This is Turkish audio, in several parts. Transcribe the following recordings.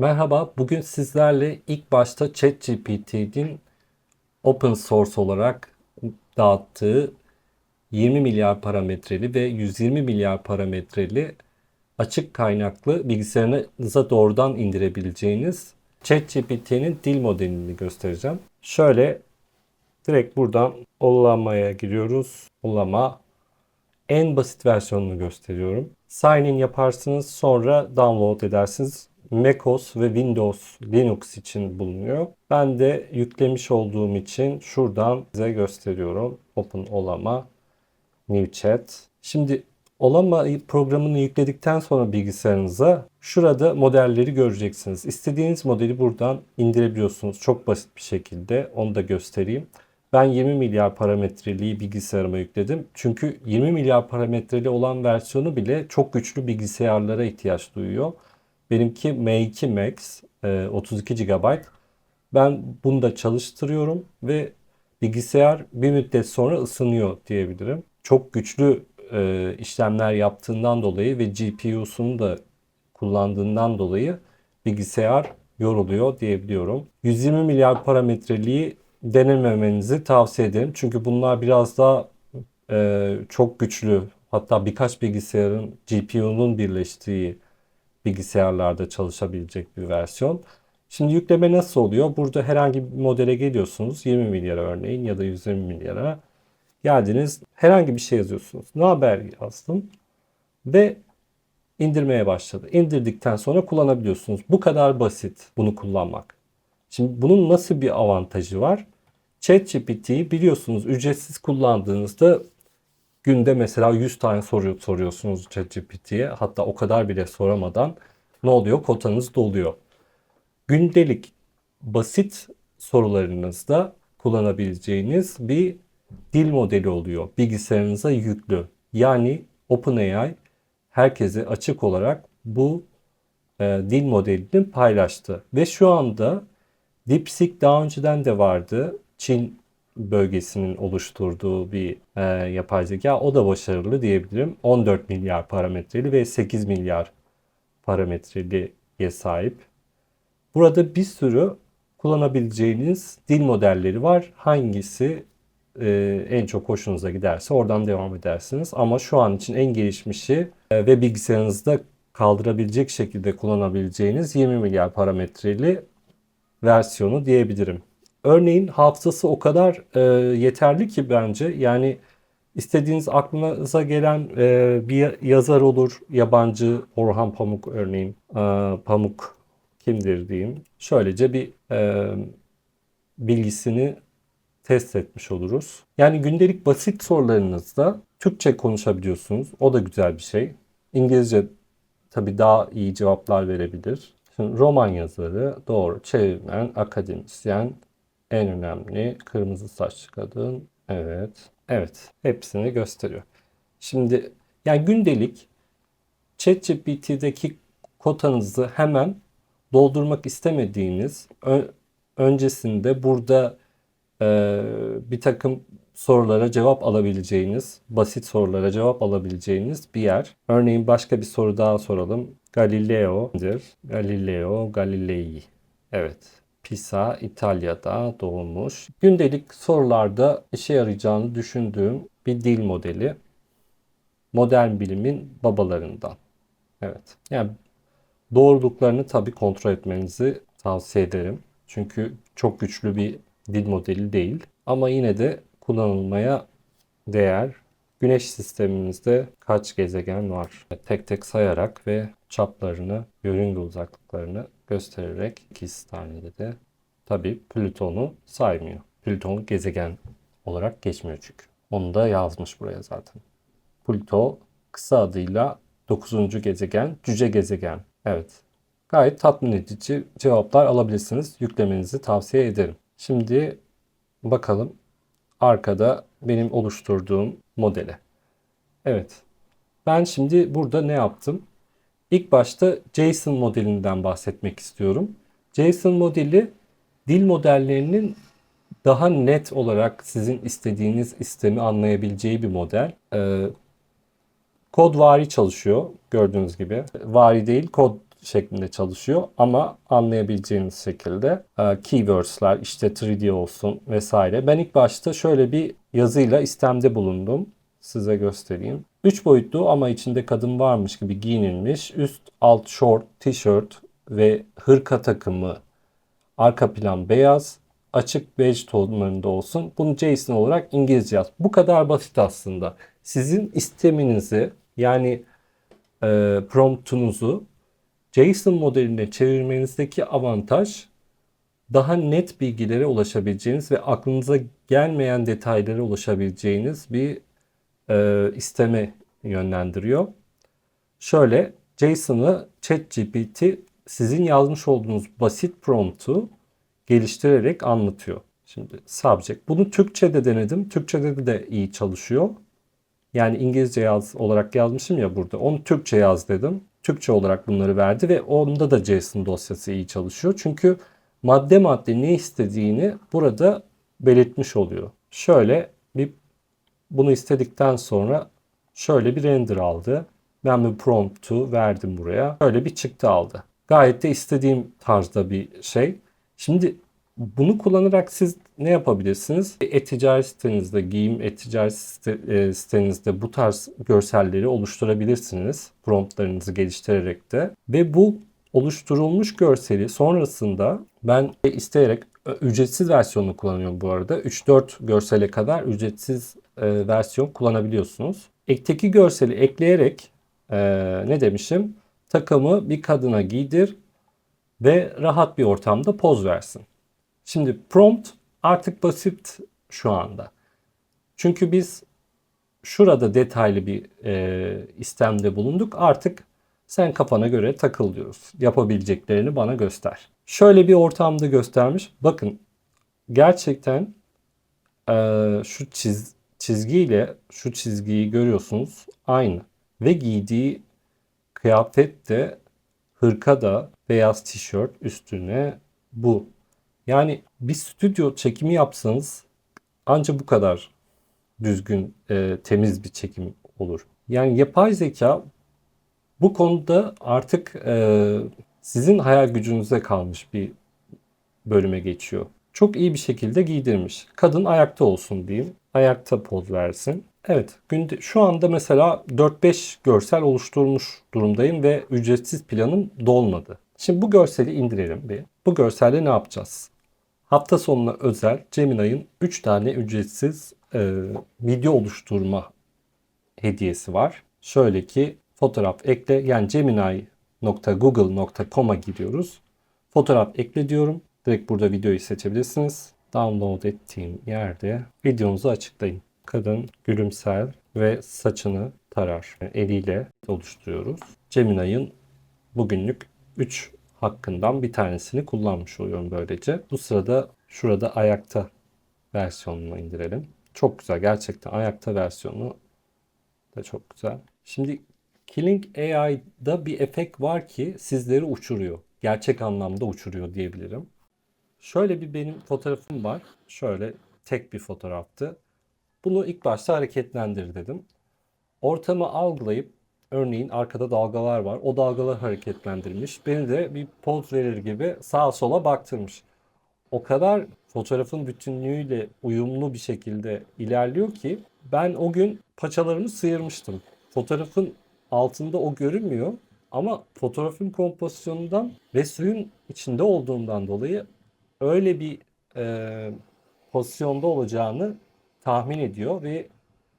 Merhaba, bugün sizlerle ilk başta ChatGPT'nin open source olarak dağıttığı 20 milyar parametreli ve 120 milyar parametreli açık kaynaklı bilgisayarınıza doğrudan indirebileceğiniz ChatGPT'nin dil modelini göstereceğim. Şöyle direkt buradan Olama'ya giriyoruz. Olama en basit versiyonunu gösteriyorum. Sign in yaparsınız sonra download edersiniz. macOS ve Windows Linux için bulunuyor. Ben de yüklemiş olduğum için şuradan size gösteriyorum. Open Olama New Chat. Şimdi Olama programını yükledikten sonra bilgisayarınıza şurada modelleri göreceksiniz. İstediğiniz modeli buradan indirebiliyorsunuz çok basit bir şekilde. Onu da göstereyim. Ben 20 milyar parametreliği bilgisayarıma yükledim. Çünkü 20 milyar parametreli olan versiyonu bile çok güçlü bilgisayarlara ihtiyaç duyuyor. Benimki M2 Max 32 GB. Ben bunu da çalıştırıyorum ve bilgisayar bir müddet sonra ısınıyor diyebilirim. Çok güçlü e, işlemler yaptığından dolayı ve GPU'sunu da kullandığından dolayı bilgisayar yoruluyor diyebiliyorum. 120 milyar parametreliği denememenizi tavsiye ederim. Çünkü bunlar biraz daha e, çok güçlü hatta birkaç bilgisayarın GPU'nun birleştiği bilgisayarlarda çalışabilecek bir versiyon. Şimdi yükleme nasıl oluyor? Burada herhangi bir modele geliyorsunuz. 20 milyara örneğin ya da 120 milyara. Geldiniz herhangi bir şey yazıyorsunuz. Ne haber yazdım ve indirmeye başladı. İndirdikten sonra kullanabiliyorsunuz. Bu kadar basit bunu kullanmak. Şimdi bunun nasıl bir avantajı var? ChatGPT'yi biliyorsunuz ücretsiz kullandığınızda günde mesela 100 tane soru soruyorsunuz ChatGPT'ye. Hatta o kadar bile soramadan ne oluyor? Kotanız doluyor. Gündelik basit sorularınızda kullanabileceğiniz bir dil modeli oluyor. Bilgisayarınıza yüklü. Yani OpenAI herkese açık olarak bu e, dil modelini paylaştı. Ve şu anda DeepSeek daha önceden de vardı. Çin bölgesinin oluşturduğu bir e, yapay zeka. O da başarılı diyebilirim. 14 milyar parametreli ve 8 milyar parametreliye sahip. Burada bir sürü kullanabileceğiniz dil modelleri var. Hangisi e, en çok hoşunuza giderse oradan devam edersiniz. Ama şu an için en gelişmişi e, ve bilgisayarınızda kaldırabilecek şekilde kullanabileceğiniz 20 milyar parametreli versiyonu diyebilirim. Örneğin hafızası o kadar e, yeterli ki bence yani istediğiniz aklınıza gelen e, bir yazar olur yabancı Orhan Pamuk örneğin e, Pamuk kimdir diyeyim. Şöylece bir e, bilgisini test etmiş oluruz. Yani gündelik basit sorularınızda Türkçe konuşabiliyorsunuz. O da güzel bir şey. İngilizce tabii daha iyi cevaplar verebilir. Roman yazarı, doğru, çevirmen, akademisyen, en önemli kırmızı saçlı kadın. Evet. Evet. Hepsini gösteriyor. Şimdi yani gündelik ChatGPT'deki kotanızı hemen doldurmak istemediğiniz öncesinde burada e, bir takım sorulara cevap alabileceğiniz, basit sorulara cevap alabileceğiniz bir yer. Örneğin başka bir soru daha soralım. Galileo'dir. Galileo Galilei. Evet. Pisa, İtalya'da doğmuş. Gündelik sorularda işe yarayacağını düşündüğüm bir dil modeli. Modern bilimin babalarından. Evet. Yani doğruluklarını tabii kontrol etmenizi tavsiye ederim. Çünkü çok güçlü bir dil modeli değil. Ama yine de kullanılmaya değer. Güneş sistemimizde kaç gezegen var? Tek tek sayarak ve çaplarını, yörünge uzaklıklarını göstererek iki tane de tabi Plüton'u saymıyor. Plüton gezegen olarak geçmiyor çünkü. Onu da yazmış buraya zaten. Plüto kısa adıyla 9. gezegen, cüce gezegen. Evet. Gayet tatmin edici cevaplar alabilirsiniz. Yüklemenizi tavsiye ederim. Şimdi bakalım arkada benim oluşturduğum modele. Evet. Ben şimdi burada ne yaptım? İlk başta JSON modelinden bahsetmek istiyorum. JSON modeli dil modellerinin daha net olarak sizin istediğiniz istemi anlayabileceği bir model. Ee, kod vari çalışıyor gördüğünüz gibi. Vari değil kod şeklinde çalışıyor ama anlayabileceğiniz şekilde e, keywords'ler işte 3D olsun vesaire. Ben ilk başta şöyle bir yazıyla istemde bulundum. Size göstereyim. 3 boyutlu ama içinde kadın varmış gibi giyinilmiş üst alt short, tişört ve hırka takımı arka plan beyaz açık bej tonlarında olsun. Bunu JSON olarak İngilizce yaz. Bu kadar basit aslında. Sizin isteminizi yani e, promptunuzu JSON modeline çevirmenizdeki avantaj daha net bilgilere ulaşabileceğiniz ve aklınıza gelmeyen detaylara ulaşabileceğiniz bir e, isteme yönlendiriyor. Şöyle JSON'ı ChatGPT sizin yazmış olduğunuz basit promptu geliştirerek anlatıyor. Şimdi subject. Bunu Türkçe'de denedim. Türkçe'de de iyi çalışıyor. Yani İngilizce yaz olarak yazmışım ya burada. Onu Türkçe yaz dedim. Türkçe olarak bunları verdi ve onda da JSON dosyası iyi çalışıyor. Çünkü madde madde ne istediğini burada belirtmiş oluyor. Şöyle bir bunu istedikten sonra şöyle bir render aldı. Ben bir promptu verdim buraya. Böyle bir çıktı aldı. Gayet de istediğim tarzda bir şey. Şimdi bunu kullanarak siz ne yapabilirsiniz? E-ticaret sitenizde, giyim e-ticaret e, sitenizde bu tarz görselleri oluşturabilirsiniz. Promptlarınızı geliştirerek de. Ve bu oluşturulmuş görseli sonrasında ben isteyerek ücretsiz versiyonunu kullanıyorum bu arada. 3-4 görsele kadar ücretsiz e, versiyon kullanabiliyorsunuz. Ekteki görseli ekleyerek e, ne demişim? Takımı bir kadına giydir ve rahat bir ortamda poz versin. Şimdi prompt artık basit şu anda. Çünkü biz şurada detaylı bir e, istemde bulunduk. Artık sen kafana göre takıl diyoruz. Yapabileceklerini bana göster. Şöyle bir ortamda göstermiş. Bakın gerçekten e, şu çiz, çizgiyle şu çizgiyi görüyorsunuz aynı. Ve giydiği kıyafet de hırka da beyaz tişört üstüne bu. Yani bir stüdyo çekimi yapsanız ancak bu kadar düzgün, e, temiz bir çekim olur. Yani yapay zeka bu konuda artık e, sizin hayal gücünüze kalmış bir bölüme geçiyor. Çok iyi bir şekilde giydirmiş. Kadın ayakta olsun diyeyim. Ayakta poz versin. Evet, günde, şu anda mesela 4-5 görsel oluşturmuş durumdayım ve ücretsiz planım dolmadı. Şimdi bu görseli indirelim bir. Bu görselde ne yapacağız? Hafta sonuna özel Gemini'nin 3 tane ücretsiz e, video oluşturma hediyesi var. Şöyle ki fotoğraf ekle yani gemini.google.com'a giriyoruz. Fotoğraf ekle diyorum. Direkt burada videoyu seçebilirsiniz. Download ettiğim yerde videonuzu açıklayın. Kadın gülümser ve saçını tarar. Yani eliyle oluşturuyoruz. Gemini'nin bugünlük 3 hakkından bir tanesini kullanmış oluyorum böylece. Bu sırada şurada ayakta versiyonunu indirelim. Çok güzel gerçekten ayakta versiyonu da çok güzel. Şimdi Killing AI'da bir efekt var ki sizleri uçuruyor. Gerçek anlamda uçuruyor diyebilirim. Şöyle bir benim fotoğrafım var. Şöyle tek bir fotoğraftı. Bunu ilk başta hareketlendir dedim. Ortamı algılayıp örneğin arkada dalgalar var. O dalgalar hareketlendirmiş. Beni de bir poz verir gibi sağa sola baktırmış. O kadar fotoğrafın bütünlüğüyle uyumlu bir şekilde ilerliyor ki ben o gün paçalarımı sıyırmıştım. Fotoğrafın altında o görünmüyor ama fotoğrafın kompozisyonundan ve suyun içinde olduğundan dolayı öyle bir e, pozisyonda olacağını tahmin ediyor ve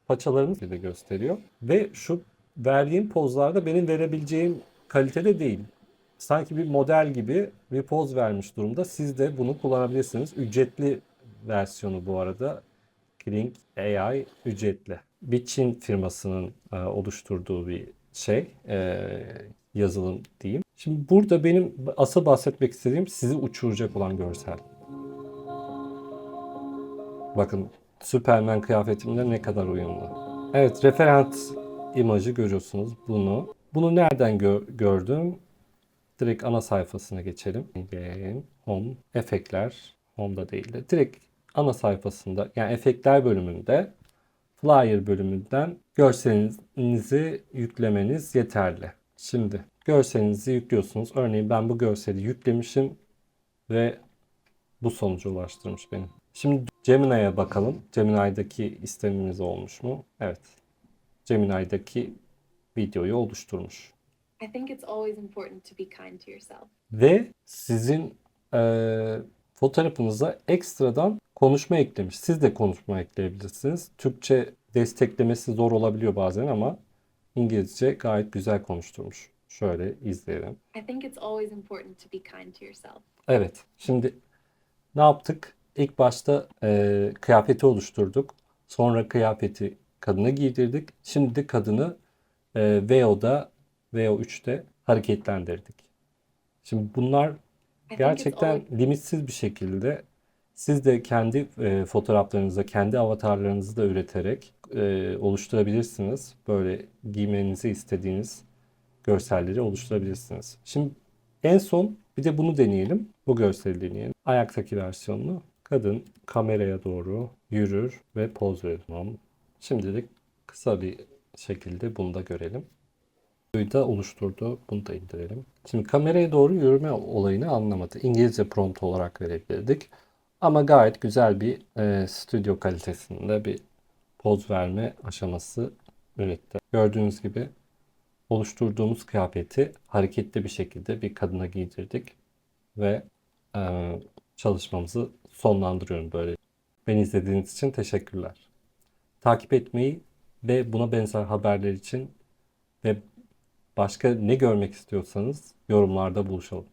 paçalarını da gösteriyor. Ve şu verdiğim pozlarda benim verebileceğim kalitede değil. Sanki bir model gibi bir poz vermiş durumda. Siz de bunu kullanabilirsiniz. Ücretli versiyonu bu arada. Kling AI ücretli. Bir Çin firmasının e, oluşturduğu bir şey, e, yazılım diyeyim. Şimdi burada benim asıl bahsetmek istediğim sizi uçuracak olan görsel. Bakın Superman kıyafetimle ne kadar uyumlu. Evet referans imajı görüyorsunuz bunu. Bunu nereden gö- gördüm? Direkt ana sayfasına geçelim. Game, Home, Efektler. Home'da değil de direkt ana sayfasında yani efektler bölümünde Flyer bölümünden görselinizi yüklemeniz yeterli. Şimdi görselinizi yüklüyorsunuz. Örneğin ben bu görseli yüklemişim ve bu sonuca ulaştırmış beni. Şimdi Gemini'ye bakalım. Gemini'deki istemimiz olmuş mu? Evet. Gemini'deki videoyu oluşturmuş. I think it's always important to be kind to yourself. Ve sizin eee fotoğrafınıza ekstradan konuşma eklemiş. Siz de konuşma ekleyebilirsiniz. Türkçe desteklemesi zor olabiliyor bazen ama İngilizce gayet güzel konuşturmuş. Şöyle izleyelim. I think it's always important to be kind to yourself. Evet. Şimdi ne yaptık? İlk başta eee, kıyafeti oluşturduk. Sonra kıyafeti kadına giydirdik. Şimdi de kadını eee VO'da, VO3'te hareketlendirdik. Şimdi bunlar gerçekten limitsiz bir şekilde siz de kendi eee, fotoğraflarınızı, kendi avatarlarınızı da üreterek eee, oluşturabilirsiniz. Böyle giymenizi istediğiniz görselleri oluşturabilirsiniz. Şimdi en son bir de bunu deneyelim. Bu görseli deneyelim. Ayaktaki versiyonunu. Kadın kameraya doğru yürür ve poz verir. Tamam. Şimdilik kısa bir şekilde bunu da görelim. Da oluşturdu. Bunu da indirelim. Şimdi kameraya doğru yürüme olayını anlamadı. İngilizce prompt olarak verebilirdik. Ama gayet güzel bir e, stüdyo kalitesinde bir poz verme aşaması üretti. Gördüğünüz gibi oluşturduğumuz kıyafeti hareketli bir şekilde bir kadına giydirdik ve e, çalışmamızı sonlandırıyorum böyle. Beni izlediğiniz için teşekkürler. Takip etmeyi ve buna benzer haberler için ve başka ne görmek istiyorsanız yorumlarda buluşalım.